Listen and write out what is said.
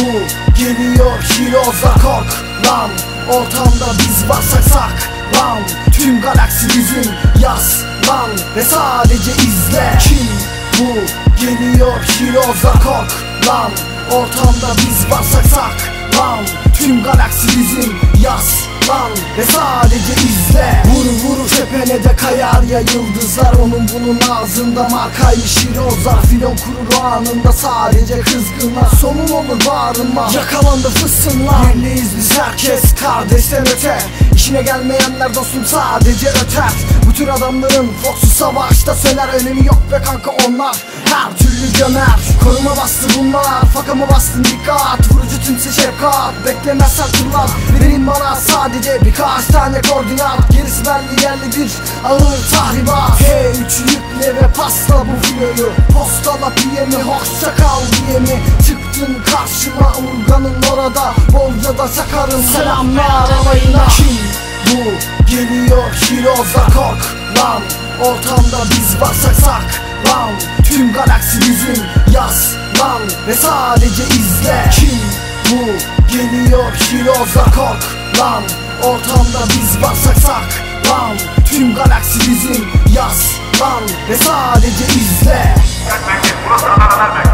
bu Geliyor Heroes'a kork lan. Ortamda biz varsak sak lan. Tüm galaksi bizim yaz lan. Ve sadece izle Kim bu Geliyor Heroes'a kork lan. Ortamda biz varsak sak lan. Tüm galaksi bizim yaz lan. Ve sadece izle ya yıldızlar Onun bunun ağzında. Markaymış Hirozlar Filon kurur anında. Sadece kızgınlar Sonun olur bağrıma Yakalandı fısınlar Birliyiz biz herkes kardeşten öte. İşine gelmeyenler dostum sadece öter. Bu tür adamların Fox'u savaşta söner. Önemi yok be kanka onlar. Her türlü gömer. Koruma bastı bunlar Fakamı bastın? Dikkat. Vurucu tümse şefkat Beklemezsen turlar Verin bana sadece birkaç tane koordinat. Gerisi belli yerli bir ağır tahribat. H3 yükle ve pasla bu filoyu. Postala piyemi hoşça kal diye mi? Çıktın karşıma urganın orada. Bolca'da sakarım selamlar alayına Kim bu? Geliyor Heroes'a kork lan. Ortamda biz varsak sak lan. Tüm galaksi bizim yaz lan. Ve sadece izle. Kim bu geliyor Heroes'a kork lan. Ortamda biz varsak sak lan. Tüm galaksi bizim yaz lan. Ve sadece izle. Burası Adana bir